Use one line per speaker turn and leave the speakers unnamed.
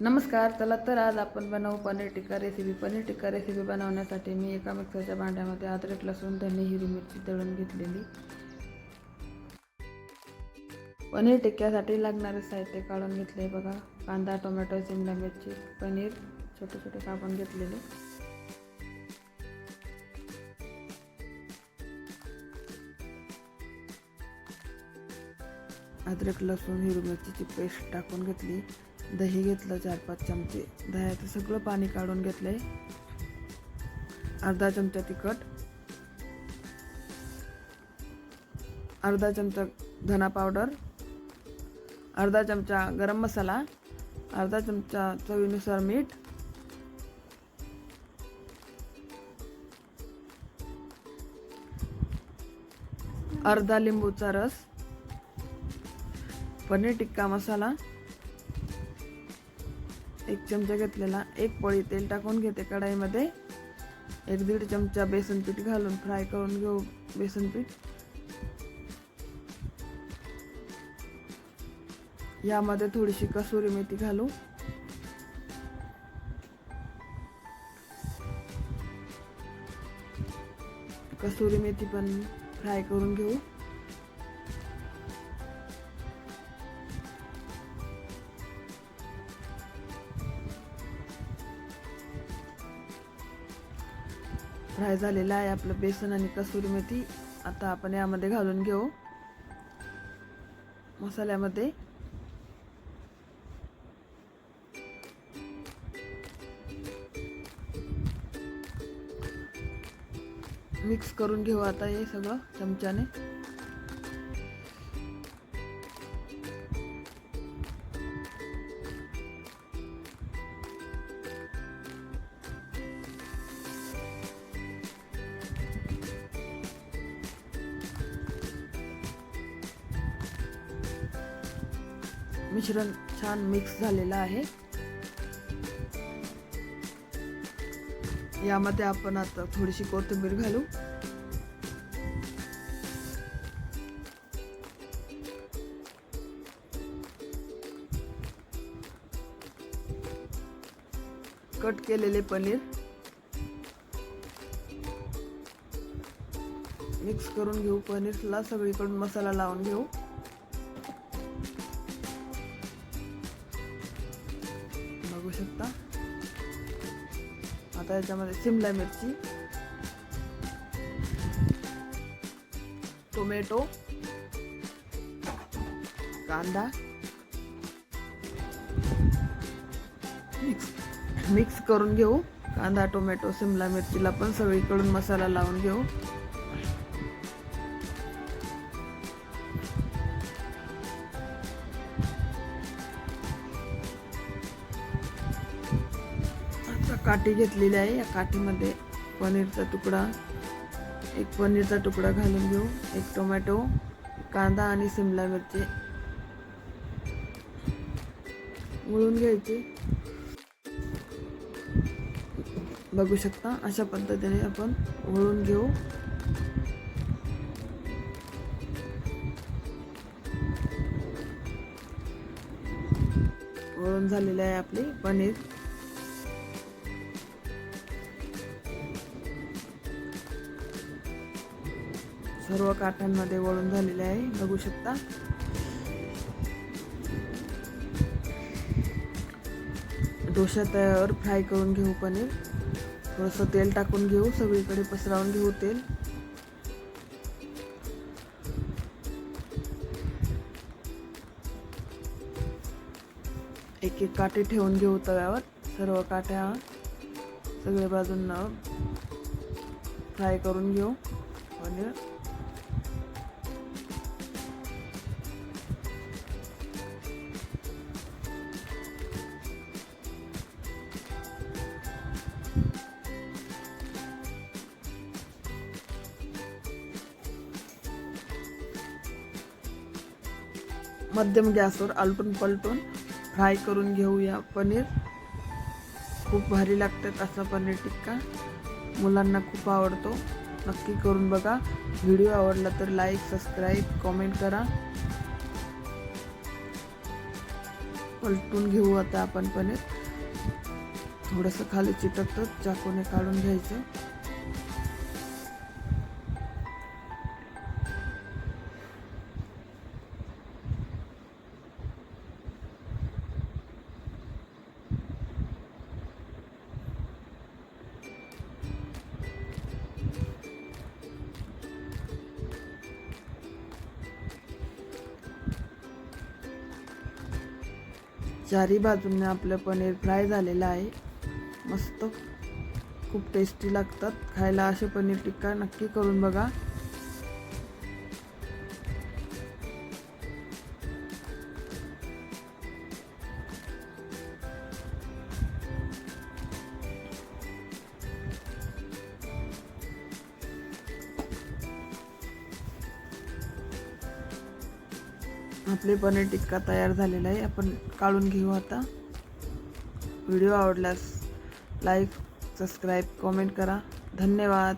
नमस्कार चला तर आज आपण बनवू पनीर टिक्का रेसिपी पनीर टिक्का रेसिपी बनवण्यासाठी मी एका मिक्सरच्या भांड्यामध्ये अद्रक लसूण धने हिरवी मिरची तळून घेतलेली. पनीर टिक्क्यासाठी लागणारे साहित्य काढून घेतले बघा. कांदा टोमॅटो शिमला मिरची पनीर छोटे छोटे कापून घेतलेले. अद्रक लसूण हिरवी मिरचीची पेस्ट टाकून घेतली. दही घेतलं चार पाच चमचे. दह्याचं सगळं पाणी काढून घेतलंय. अर्धा चमचा तिखट. अर्धा चमचा धना पावडर. अर्धा चमचा गरम मसाला. अर्धा चमचा चवीनुसार मीठ. अर्धा लिंबूचा रस. पनीर टिक्का मसाला. एक चमचा घेतलेला एक पळी तेल टाकून घेते कढाईमध्ये. एक दीड चमचा बेसन पीठ घालून फ्राय करून घेऊ बेसन पीठ. यामध्ये थोडीशी कसुरी मेथी घालू. कसुरी मेथी पण फ्राय करून घेऊ. फ्राय झालेलं आहे आपलं बेसन आणि कसुरी मेथी. आता आपण यामध्ये घालून घेऊ. मसाल्यामध्ये. मिक्स करून घेऊ आता हे सगळं चमच्याने. मिश्रण छान मिक्स झालेलं आहे. यामध्ये आपण आता थोडीशी कोथिंबीर घालू. कट केलेले पनीर. मिक्स करून घेऊ पनीरला सगळीकडून मसाला लावून घेऊ. बघू शकता. आता याच्यामध्ये शिमला मिरची टोमॅटो कांदा मिक्स मिक्स करून घेऊ. कांदा टोमॅटो शिमला मिरचीला पण सगळीकडून मसाला लावून घेऊ. काठी घेतलेली आहे. या काठीमध्ये पनीरचा तुकडा एक पनीरचा तुकडा घालून घेऊ एक टोमॅटो कांदा आणि शिमला मिरची. वळून घ्यायची. बघू शकता अशा पद्धतीने आपण वळून घेऊ. वळून झालेलं आहे आपली पनीर. सर्व काठांमध्ये वळून झालेले आहे. बघू शकता. डोशा तयार फ्राय करून घेऊ पनीर. थोडंसं तेल टाकून घेऊ. सगळीकडे पसरावून घेऊ तेल. एक एक काठी ठेवून घेऊ तव्यावर. सर्व काठ्या सगळ्या बाजूंना फ्राय करून घेऊ पनीर. मध्यम गॅसवर आलटून पलटून फ्राय करून घेऊया पनीर. खूप भारी लागतात असा पनीर टिक्का. मुलांना खूप आवडतो. नक्की करून बघा. व्हिडिओ आवडला तर लाईक सबस्क्राईब कॉमेंट करा. पलटून घेऊ आता आपण पनीर. थोडंसं खाली चिटकतं चाकूने काढून घ्यायचं. चारी बाजूने आपलं पनीर फ्राय झालेलं आहे. मस्त. खूप टेस्टी लागतात. खायला असे पनीर टिक्का नक्की करून बघा. आपले पनीर टिक्का तयार झालेला आहे. आपण काढून घेऊ आता. व्हिडिओ आवडल्यास लाईक सबस्क्राईब कमेंट करा. धन्यवाद.